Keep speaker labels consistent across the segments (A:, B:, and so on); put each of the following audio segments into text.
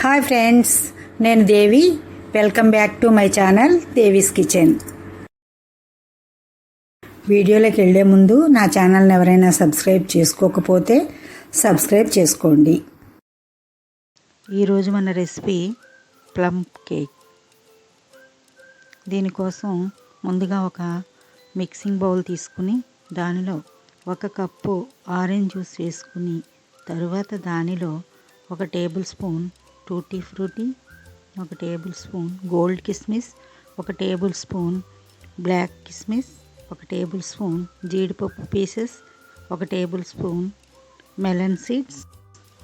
A: Hi friends నేను Devi. Welcome back to my channel Devi's kitchen. వీడియోలోకి వెళ్ళే ముందు నా ఛానల్ని ఎవరైనా సబ్స్క్రైబ్ చేసుకోకపోతే సబ్స్క్రైబ్ చేసుకోండి.
B: ఈరోజు మన రెసిపీ ప్లమ్ కేక్. దీనికోసం ముందుగా ఒక మిక్సింగ్ బౌల్ తీసుకుని దానిలో ఒక కప్పు ఆరెంజ్ జ్యూస్ వేసుకుని తరువాత దానిలో ఒక టేబుల్ స్పూన్ టూటీ ఫ్రూటీ ఒక టేబుల్ స్పూన్ గోల్డ్ కిస్మిస్ ఒక టేబుల్ స్పూన్ బ్లాక్ కిస్మిస్ ఒక టేబుల్ స్పూన్ జీడిపప్పు పీసెస్ ఒక టేబుల్ స్పూన్ మెలన్ సీడ్స్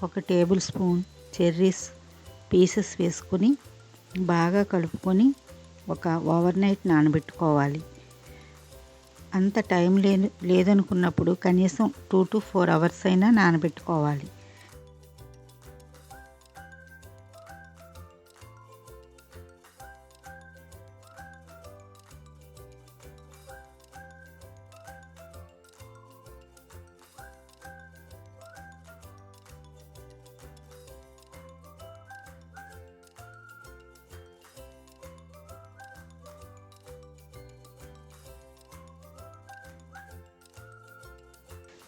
B: ఒక టేబుల్ స్పూన్ చెర్రీస్ పీసెస్ వేసుకొని బాగా కలుపుకొని ఒక ఓవర్ నైట్ నానబెట్టుకోవాలి. అంత టైం లేదు లేదనుకున్నప్పుడు కనీసం టూ టు ఫోర్ అవర్స్ అయినా నానబెట్టుకోవాలి.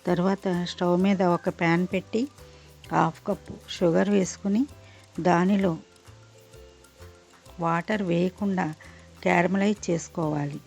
B: తర్వాత స్టవ్ మీద ఒక ప్యాన్ పెట్టి హాఫ్ కప్పు షుగర్ వేసుకుని దానిలో వాటర్ వేయకుండా క్యారమలైజ్ చేసుకోవాలి.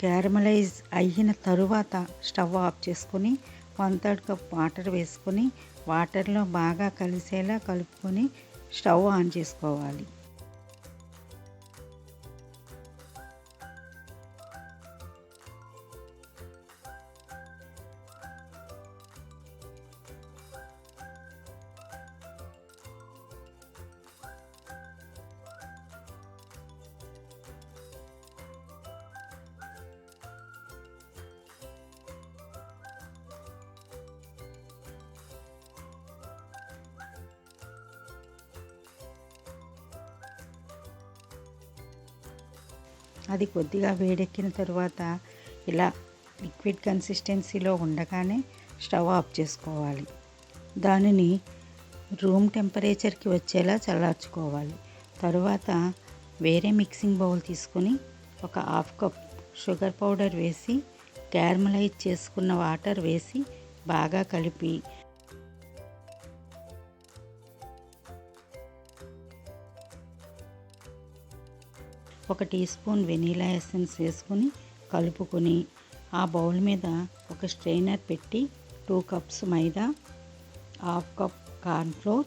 B: క్యారమలైజ్ అయిన తరువాత స్టవ్ ఆఫ్ చేసుకొని వన్ థర్డ్ కప్ వాటర్ వేసుకొని వాటర్లో బాగా కలిసేలా కలుపుకొని స్టవ్ ఆన్ చేసుకోవాలి. అది కొద్దిగా వేడెక్కిన తర్వాత ఇలా లిక్విడ్ కన్సిస్టెన్సీలో ఉండగానే స్టవ్ ఆఫ్ చేసుకోవాలి. దానిని రూమ్ టెంపరేచర్కి వచ్చేలా చల్లార్చుకోవాలి. తరువాత వేరే మిక్సింగ్ బౌల్ తీసుకొని ఒక హాఫ్ కప్ షుగర్ పౌడర్ వేసి క్యారమలైజ్ చేసుకున్న వాటర్ వేసి బాగా కలిపి ఒక టీ స్పూన్ వెనీలా ఎసెన్స్ వేసుకొని కలుపుకొని ఆ బౌల్ మీద ఒక స్ట్రైనర్ పెట్టి టూ కప్స్ మైదా హాఫ్ కప్ కార్న్ఫ్లోర్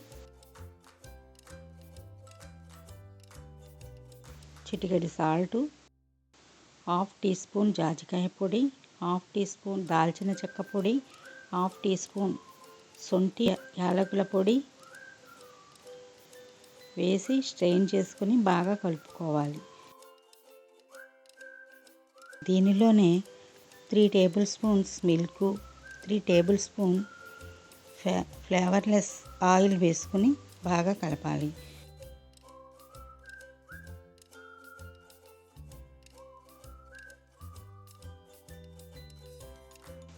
B: చిటికెడి సాల్ట్ హాఫ్ టీ స్పూన్ జాజికాయ పొడి హాఫ్ టీ స్పూన్ దాల్చిన చెక్క పొడి హాఫ్ టీ స్పూన్ సొంటి యాలకుల పొడి వేసి స్ట్రెయిన్ చేసుకుని బాగా కలుపుకోవాలి. దీనిలోనే three tablespoons milk three tablespoon fla flavourless oil వేసుకుని బాగా కలపాలి.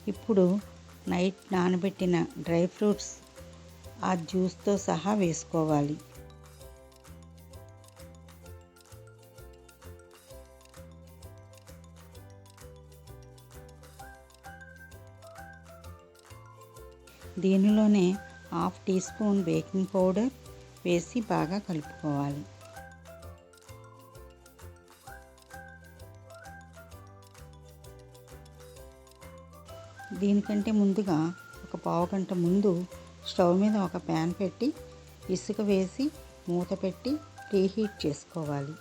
B: ఇప్పుడు నైట్ నానబెట్టిన డ్రై ఫ్రూట్స్ ఆ జ్యూస్తో సహా వేసుకోవాలి. దీనిలోనే half teaspoon baking powder వేసి బాగా కలుపుకోవాలి. దీనికంటే ముందుగా ఒక పావు గంట ముందు స్టవ్ మీద ఒక ప్యాన్ పెట్టి ఇసుక వేసి మూత పెట్టి ప్రీహీట్ చేసుకోవాలి.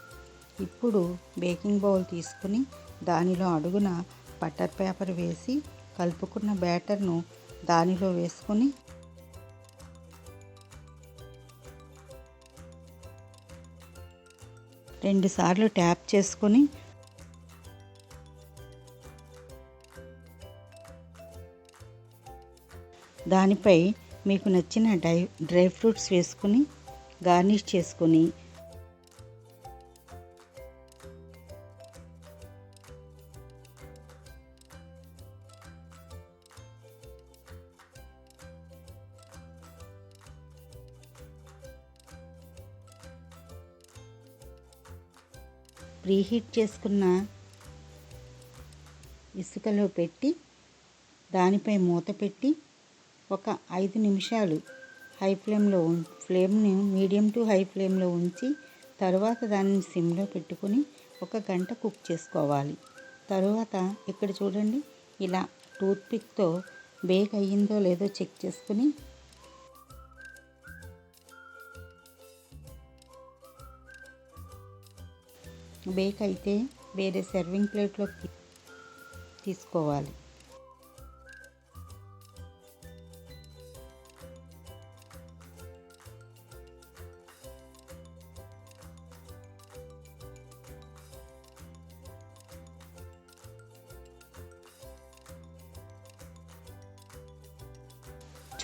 B: ఇప్పుడు బేకింగ్ బౌల్ తీసుకుని దానిలో అడుగున బటర్ పేపర్ వేసి కలుపుకున్న బ్యాటర్ను దానిలో వేసుకొని రెండుసార్లు ట్యాప్ చేసుకొని దానిపై మీకు నచ్చిన డ్రై డ్రై ఫ్రూట్స్ వేసుకుని గార్నిష్ చేసుకొని ప్రీహీట్ చేసుకున్న ఇసుకలో పెట్టి దానిపై మూత పెట్టి ఒక ఐదు నిమిషాలు హై ఫ్లేమ్లో ఉం- ఫ్లేమ్ని మీడియం టు హై ఫ్లేమ్లో ఉంచి తర్వాత దానిని సిమ్లో పెట్టుకొని ఒక గంట కుక్ చేసుకోవాలి. తరువాత ఇక్కడ చూడండి ఇలా టూత్పిక్తో బేక్ అయ్యిందో లేదో చెక్ చేసుకుని బేక్ అయితే వేరే సర్వింగ్ ప్లేట్లో తీసుకోవాలి.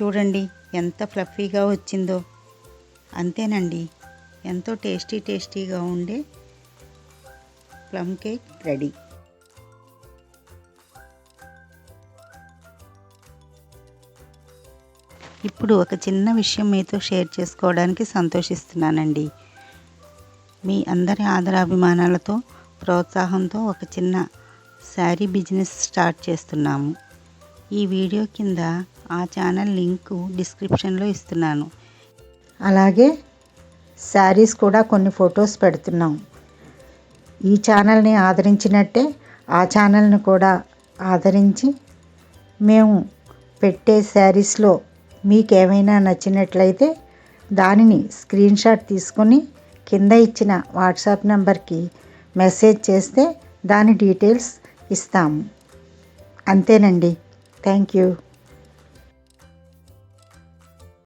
B: చూడండి ఎంత ఫ్లఫీగా వచ్చిందో. అంతేనండి ఎంతో టేస్టీ టేస్టీగా ఉండే ప్లమ్ కేక్ రెడీ. ఇప్పుడు ఒక చిన్న విషయం మీతో షేర్ చేసుకోవడానికి సంతోషిస్తున్నానండి. మీ అందరి ఆదరాభిమానాలతో ప్రోత్సాహంతో ఒక చిన్న శారీ బిజినెస్ స్టార్ట్ చేస్తున్నాము. ఈ వీడియో కింద ఆ ఛానల్ లింకు డిస్క్రిప్షన్లో ఇస్తున్నాను.
A: అలాగే శారీస్ కూడా కొన్ని ఫొటోస్ పెడుతున్నాం. ఈ ఛానల్ని ఆదరించినట్టే ఆ ఛానల్ని కూడా ఆదరించి మేము పెట్టే శారీస్లో మీకు ఏమైనా నచ్చినట్లయితే దానిని స్క్రీన్ షాట్ తీసుకొని కింద ఇచ్చిన వాట్సాప్ నెంబర్కి మెసేజ్ చేస్తే దాని డీటెయిల్స్ ఇస్తాము. అంతేనండి. Thank you.